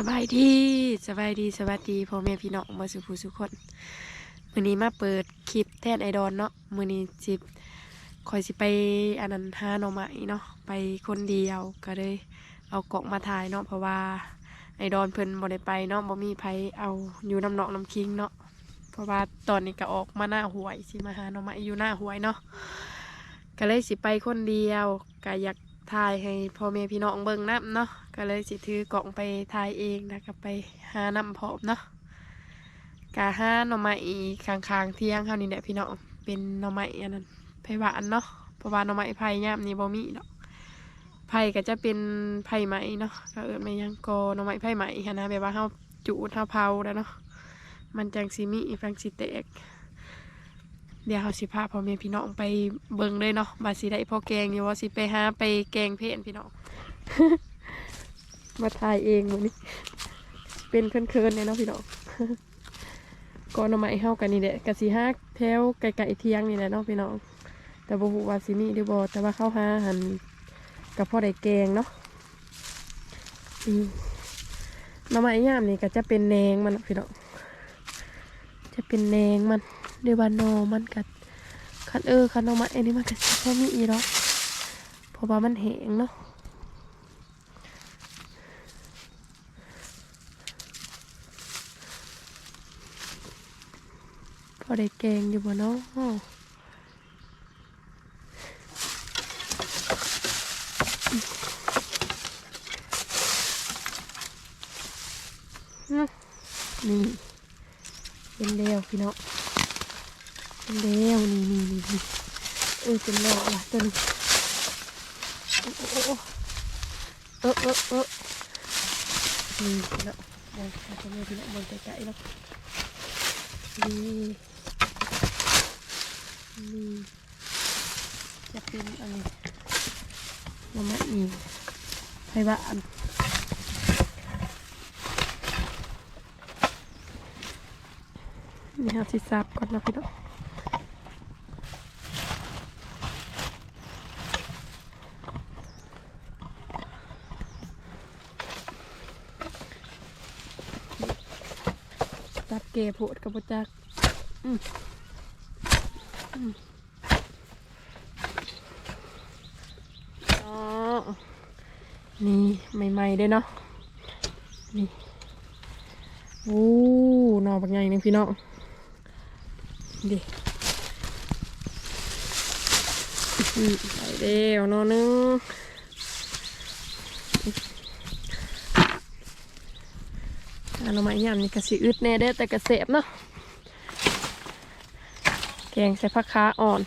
สบายดีสบายดีสวัสดีพ่อแม่พี่น้องมาสุภูสุคนมือนี้มาเปิดคลิปแทนไอดอลเนาะมือนี้จิบคอยสิไปอันนั้นหาหน่อไม้เนาะไปคนเดียวก็เลยเอากล่องมาถ่ายเนาะเพราะว่าไอดอลเพิ่นบ่ได้ไปเนาะบ่มีไผเอาอยู่น้ำหนองน้ำคิงเนาะเพราะว่าตอนนี้ก็ออกมาหน้าหวยสิมาหาหน่อไม้อยู่หน้าหวยเนาะก็เลยสิไปคนเดียวก็อยาก ถ่ายให้พ่อแม่พี่น้องเบิ่งน้ำเนาะก็เลยสิถือกล่องไปถ่ายเองแล้วก็ไปหาน้ำพร้อมเนาะกะหาหน่อไม้ข้างๆเที่ยงเฮานี่แหละพี่น้องเป็นหน่อไม้อันนั้นไผ่หวานเนาะเพราะว่าหน่อไม้ไผ่ย่ามนี่บ่มีดอกไผ่ก็จะเป็นไผ่ไหมเนาะก็เอิ้นไม่ยังกอหน่อไม้ไผ่ไหมหั้นะแบบว่าเฮาจุดเฮาเผาแล้วเนาะมันจังสิมีฟังสิแตก เดี๋ยวเขาสิพาพ่อแม่พี่น้องไปเบิ่งเลยเนาะบาสิได้พ่อแกงอยู่ว่าสิไปหาไปแกงเพนพี่น้อง มาถ่ายเองวันนี้ เป็นเคินๆเลยเนาะพี่น้องก่อนมาให้เฮากันนี่แหละกะสิฮักแถวไก่ๆเที่ยงนี่แหละเนาะพี่น้อง แต่บ่ฮู้ว่าสิมีหรือบ่แต่ว่าเข้าหาหันกับพ่อได้แกงเนาะอืมหน้ำไม้ย่ามนี่ก็จะเป็นแนงมันพี่น้อง จะเป็นแนงมัน เดยวบานโนมันกัดคันเออคันออกมาอันนี้มันกัดแค่มีอีเนาะเพราะว่ามันแห้งเนาะพอได้แกงอยู่บ่เนาะอืมนี่เป็นเดียวพี่น้อง เป็นแล้วนี่นี่นี่นี่ เป็นแล้วว่ะตัวนี้โอ้โอ้โอ้เออเออเออนี่แล้วบอลทำไมพี่น้องบอลไกลๆแล้วนี่นี่จะเป็นอะไรมาแมาอีกไทยบ้านนี่เอาสิซับก่อนนะพี่น้อง ก่โพดกับจักนี่ใหม่ๆเด้เนาะ นี่ โอ้หนอบักใหญ่นึงพี่น้องดิอืมใส่เดียวนอนึง อนน้ำไม้ยำนี่กระสีอึดแน่เด้แต่กระเสบเนาะแกงใส่ผักขาอ่อน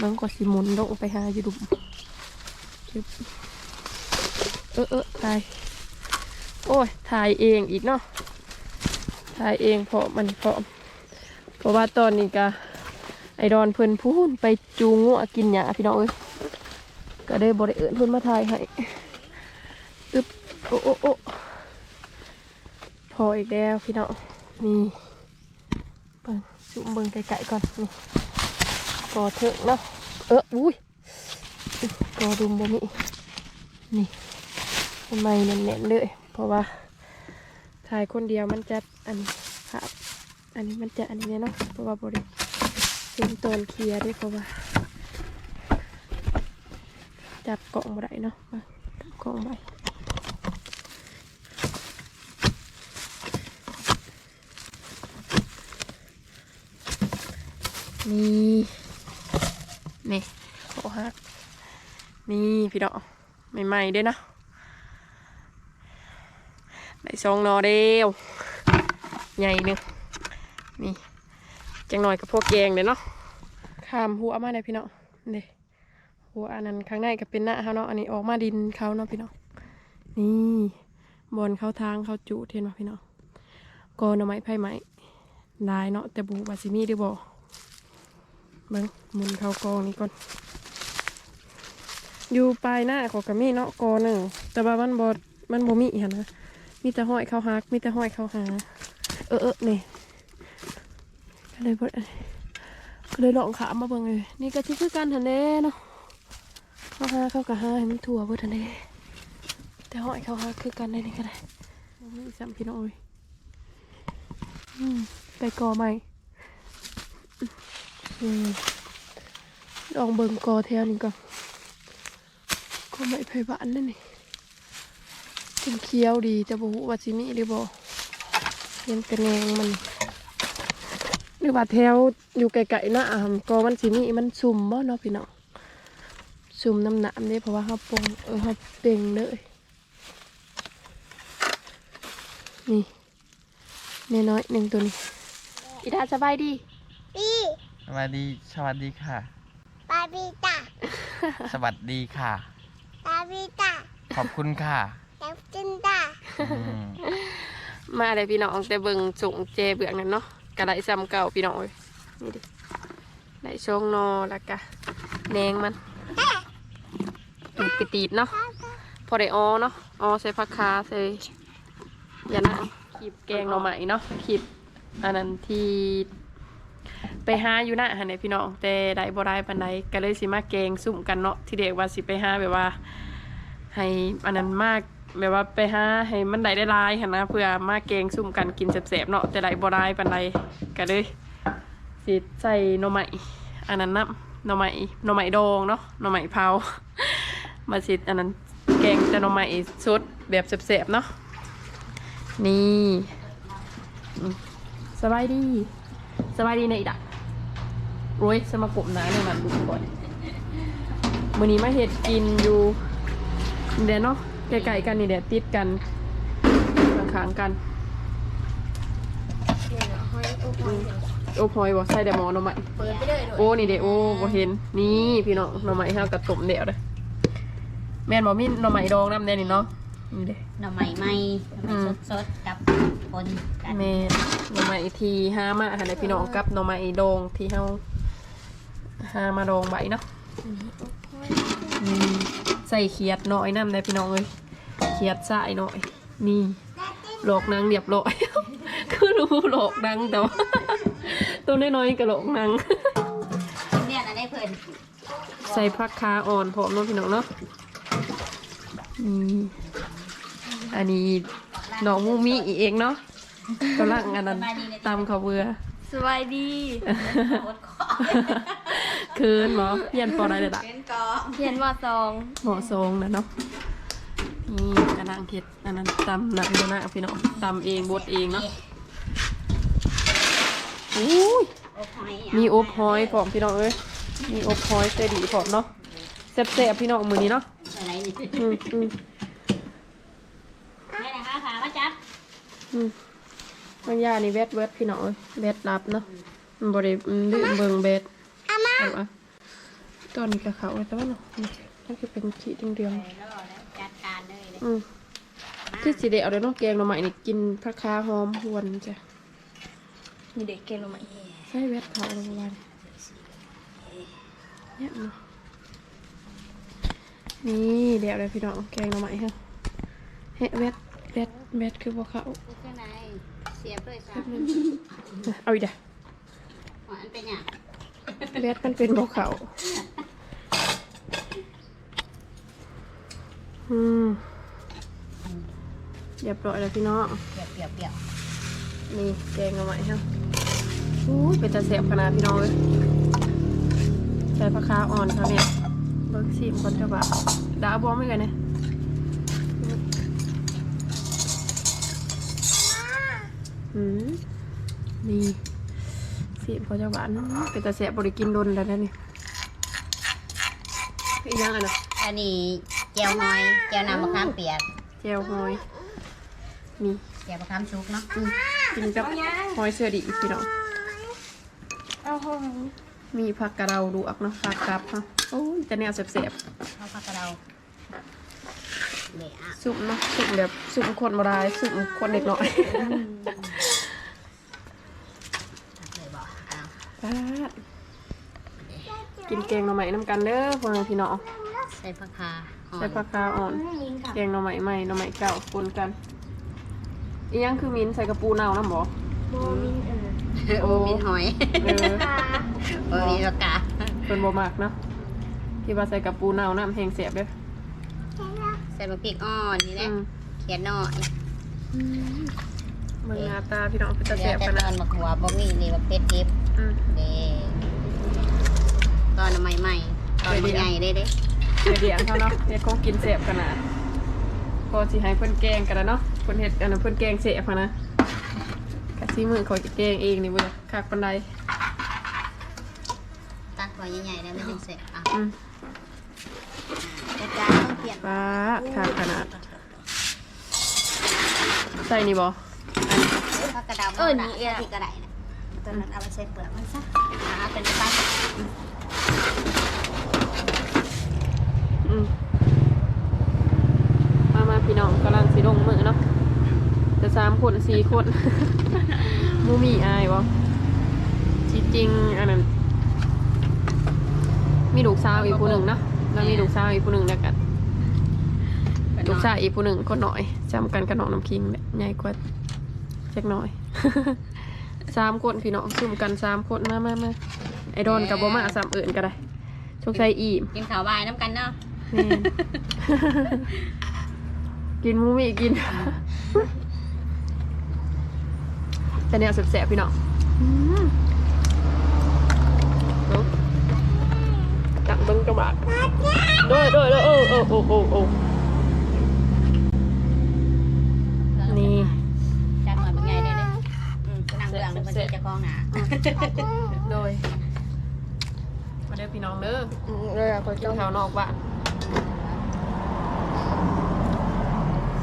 น้องก็สิหมุนลงไปหาอยู่ดุมเออเออถ่ายโอ้ยถ่ายเองอีกเนาะถ่ายเองเพราะมันเพราะเพราะว่าตอนนี้กะไอดอนเพิ่นพูนไปจูงงัวกินหญ้าพี่น้องเอ้ยก็ได้บริเอิญเพิ่นมาถ่ายให้อึบโอ้โอ้โอ้ พออีกแล้วพี่น้องนี่เบิ่งจุ่มเบิ่งไก่ๆก่อนนี่กอเถอะเนาะเอออุ้ยกอดุมบ่มีนี่ทำไมแน่นๆเลยเพราะว่าถ่ายคนเดียวมันจะอันภาพอันนี้มันจะอันนี้เนาะเพราะว่าบริเป็นตอนเคลียร์ด้วยเพราะว่า จับกล่องบ่ได้เนาะจับกล่องไว้ นี่นี่โอ้ฮักนี่พี่ดอกใหม่ๆเด้อนะได้ซองนอเดียวใหญ่หนึ่งนี่จังหน่อยกับพวกแกงเด้อเนาะข้ามหัวมาเลยพี่น้องเด้หัวอันนั้นข้างในก็เป็นหน้าเขาเนาะอันนี้ออกมาดินเขาเนาะพี่น้องนี่บอลเข้าทางเข้าจุเห็นไหมพี่น้องกอหน่อไม้ไผ่ไม้ลายเนาะแต่บูบาซิมีหรือบ่ เบิ้งมุนเขากองนี้ก่อน อยู่ปลายหน้าของกระมี่เนาะกอหนึ่งแต่ว่ามันบอมันบ่มีหันนะ มีแต่ห้อยเข้าฮัก มีแต่ห้อยเข้าหา เออเออนี่ก็เลยบ่ก็เลยลองขามาเบิ่งเลย นี่ก็ที่คือกันทันเด้เนาะเข้าหาเขากะหาให้มันถั่วเบิดทันเด้แต่ห้อยเข้าฮักคือกันได้นี่ก็ได้มีสัมพี่น้องเอ้ยไปกอใหม่ ลองเบิ่งกอแถวนี้ก่อนก็ไม่ไผบ้านนั่นนี่เป็นเคี้ยวดีแต่บ่ฮู้ว่าสิมีหรือบ่เห็นแต่แนงมันหรือว่าแถวอยู่ไกลๆนะอะก็มันสิมีมันซุ่มบ่เนาะพี่น้องซุ่มน้ำหนามเด้เพราะว่าเฮาปงเออเฮาเป่งเลยนี่น้อยๆหนึ่งตัวนี้อีดาสบายดี สวัสดี สวัสดีค่ะปาปิตาสวัสดีค่ะ ปาปิตาขอบคุณค่ะเจ้าจินตาอืมมาเลยพี่น้องแต่เบิ่งส่งเจเบือกนั่นเนาะกระไดซ้ำเก่าพี่น้องเอ้ยนี่ดิได้ช่องนอแล้วก็แหนงมันตีดกระตีดเนาะพอได้ออเนาะออใส่ผักคาใส่ยานะขีบแกงหน่อไม้เนาะขีบอันนั้นที่ ไปหาอยู่นะหันเนี่ยพี่น้องแต่ได้บ่ได้ปานใดก็เลยสิมาแกงสุ่มกันเนาะที่เด็กว่าสิไปหาแบบว่า ให้อันนั้นมากแบบว่าไปหาให้มันได้ได้ลายหันนะเพื่อมาแกงซุ่มกันกินแสบๆเนาะแต่ได้บ่ได้ปานใดก็เลยสิใส่หน่อไม้อันนั้นนะหน่อไม้หน่อไม้ดองเนาะหน่อไม้เผามาสิอันนั้นแกงแต่หน่อไม้สดแบบแสบๆเนาะนี่สบายดีสบายดีในะอีดะ โอ้ยสมากบน้ำในมันดูก่อนมื้อนี้มาเฮ็ดกินอยู่เดี๋ยวเนาะไกลๆกันนี่เดี๋ยวติดกันข้างๆกันโอ้พลอยบอกใส่แต่หมอหน่อไม้เปิดไปเลยหน่อยโอ้นี่เดี๋ยวโอ้บ่เห็นนี่พี่น้องหน่อไม้ห้ากระตุ่มเดี๋ยวเลยแม่นบอกมีหน่อไม้ดองน้ำเด่นนี่เนาะนี่เด้หน่อไม้ไหม้หน่ออืไม้มสดๆกับคนกันแม่นหน่อไม้ทีห้ามาหันในพี่น้องกับหน่อไม้ดองที่เฮา ห้ามาดองใบเนาะอืมใส่เขียดน้อยน้ำได้พี่น้องเลยเขียดใส่หน่อย นี่หลอกนางเรียบร้อยคือรู้หลอกนางแต่ว่าตัวน้อยๆกับหลอกนางเนี่ยนะได้เพิ่นใส่ผักคาอ่อนพร้อมเนาะพี่น้องเนาะนี่อันนี้น้องมูมิอีเองเนาะกำลังอันนั้นตำข้าวเบื่อสบายดีโคตรขอคืนหมอเพียนปอได้เลยล่ะเป็นกอเขียนว่าซองหมอทรงนะเนาะนี่กำลังเฮ็ดอันนั้นตำหนักเดี๋ยวนะพี่น้องตำเองบดเองเนาะอุ้ยอบหอยมีอบหอยพร้อมพี่น้องเอ้ยมีอบหอยเจดีพร้อมเนาะแซ่บๆพี่น้องมือนี้เนาะอะไรนี่อืมอืมนี่นะคะขาก็จับอืมมันยานี่เวทเวทพี่น้องเอ้ยเวทรับเนาะมันบริลืมเบิงเบส เอาอะตอนนี้กับเขาแต่ว่าเนาะนี่นั่นคือเป็นขีดเดียวไปแล้วแล้วจัดการเลยเลยๆอืมที่สีเดียวเดี๋ยวน้องแกงหน่อไม้นี่กินพระคาหอมหวนจ้ะมีเด็กเกลงมาใส่เวทเขาลงวันเนี่ยเนาะนี่เดี๋ยวเลยพี่น้องแกงหน่อไม้ค่ะเฮ้เวทเวทเวทคือพวกเขาข้างในเสียบเลยจ้ะเอาอีกเด้อหัวอันเป็นอย่าง เวทมันเป็นพวกเขาอืมเรียบร้อยแล้วพี่น้อง เปรียวเปรียวเปรียวนี่แกงเอาไว้ครับอู้ยเป็นตะเสียบขนาดพี่น้องเลยใส่ผักคาอ่อนครับเนี่ยเบิร์กซีมคนจะบะดาบอมไม่กันเนี่ยอืมนี่ ซีมคนจะบะอื้อเป็นตะเสียบบริกินโดนแล้วนะนี่อีกอยังอะนะอันนี้เจียวหอยเจียวน้ำมะขามเปียกเจลหอยนี่เจียวมะขามชุกเนาะอืมกินกับหอยเสือดีพี่น้องเอาห้องมีผักกระเดาดูอักเนาะผักกับค่ะโอ้ยจะแนวเสียบข้าวผักกระเดาเละอะๆสุ่มเนาะสุ่มแบบสุ่มคนบรายสุ่มคนเด็กน้อยเลยบอกเอา ป๊าดกินแกงหน่อไม้น้ำกันเด้อพ่อแม่พี่น้องใส่ผักคาอ่อนใส่ผักคาอ่อนลิงค่ะแกงหน่อไม้ใหม่หน่อไม้เก่าปนกันอีกยังคือมิ้นใส่กระปูเน่าน้ำบ่โบมินเออโอ้มีหอยเออปลาโอ้มีปากกาเป็นบ่มากเนาะที่ว่าใส่กระปูเน่าน้ำแห้งเสียบเด้อใส่มะพริกอ่อนนี่แหละอืมเขียนหน่อยนเมืองหน้าตาพี่น้องเป็นตาเดี๋แสยวบแต่กันตนะอนมาหัวบ่มีนี่ว่าเป็ดดิบ อืมเด้ตอนใหม่ใหม่ๆตอนใหญ่เด้เด้เดี๋ยวเดี๋ยวเขาเนาะเฮ็ดของกินแสบกันนะพอสิให้เพิ่นแกงกันแล้วเนาะเพิ่นเฮ็ดอันนั้นเพิ่นแกงแสบอะนะกะสิมือขอยจะแกงเองนี่บ่ได้คักปานใดตักไว้ใหญ่ๆแล้วไม่ต้องเสร็จอะอืมกระจายต้องเปลี่ยนฟ้าคักขนาด ใส่นี่บ่ผักกระเดาเออนี่เอเอออที่กระไดนะ ตอนนั้นเอาไปใส่เปลือกมันซะอ่าเป็นไปอืมมามาพี่น้องกำลังสิลงมือเนาะจะสามคนสี่คนมูมีอายบ่ที่จริงอันนั้นมีลูกสาวอีกผู้หนึ่งเนาะแล้วมีลูกสาวอีกผู้หนึ่งแล้วกันลูกชายอีกผู้หนึ่งคนหน่อยจำกันกับน้องน้ำคิงเนี่ยใหญ่กว่าเล็กน้อย สามคนพี่น้องซุ่มกันสามคนมามามาไอดอนกับโบมาสามเอื่นก็ได้โชคชัยอีมกินข้าวบายน้ำกันเนาะแม่น กินหมูมีกิน แต่เนี่ยแสบๆพี่น้องอืมเอาจังเบิ้งกระบาดโดยโดยโดยโอ้โอ้โอ้โอ้โอ้นี่ จักหน่อยเป็นไงเด้เด้อืมนั่งเบื้อง นึงมันจะจะคล้องหนาโดยมาเด้อพี่น้องเด้อเลยอะคนกินข้าวนอกบ้าน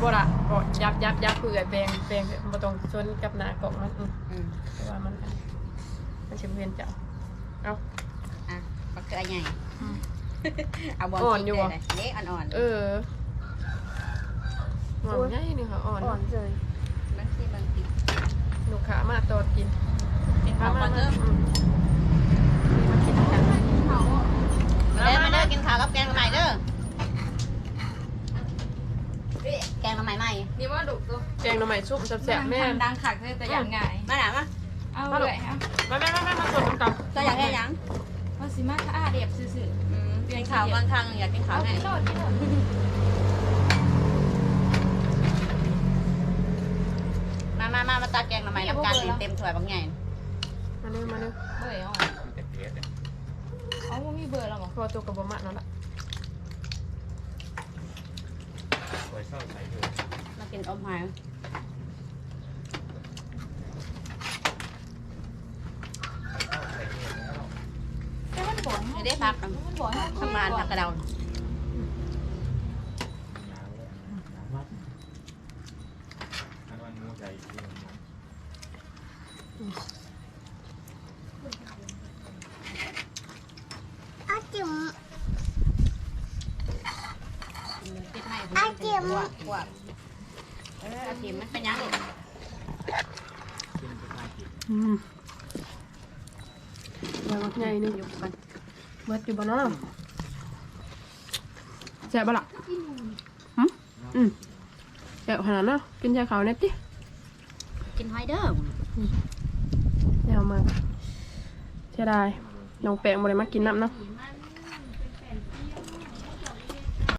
บ่ละบ่ยับยับยับเผื่อแปลงแปลงบ่ต้องชนกับหน้ากล่องมันอืมอืมเพราะว่ามันมันชิมเวียนเจ้าเอาอะปักเกลือใหญ่อืมเอาบอลอ่อนอยู่เลบ่ยเล็กอ่อนเออหอมใหญ่นี่ค่ะอ่อนอ่อนเลยๆบางทีบางทีลูกค้ามาตอดกิน กินข้าวก่อนเด้ออืมนี่มากินกันมาเด้อมาเด้อกินข้าวกับแกงใหม่เด้อแกงใหม่ใหม่นี่ว่าดุตัวแกงหน่อไม้ซุปแซ่บๆแม่ดังขักเลยแต่อย่างง่ายมาหนามาเอาเลยเอามาแม่แม่แม่มาสดน้ำตาลก็อยากได้ยังว่าสิมาถ้าอาเดียบซื่ออืมกินข้าวบางครั้งอยากกินๆข้าวเอาแน่ไปโดดไปโดดมามามามาตักแกงใหม่น้ำกันเต็มถ้วยบางใหญ่มา เร็วมาเร็วเบื่อเอาเอาบ่มีเบื่อแล้วหรอพอตัวกับบะมะนั่นละมากินอมหอยแต่มันบ่นไม่ได้พักกันมันบ่นข้างบ้านพักกระเดาอาจิ๋ม ติดไม้อาเจียมกว่าเอออาเจียมมันเป็นยังไง อืมยางใหญ่หนึงยุบมันเบิดอยู่บ่เนาะแซ่บบ่ล่ะหืมอืมแซ่บขนาดเนาะกินชาขาวเน็ตดิกินหอยเด้อแนวมากเสียดายน้องแปงบ่ได้มากินน้ำเนาะเ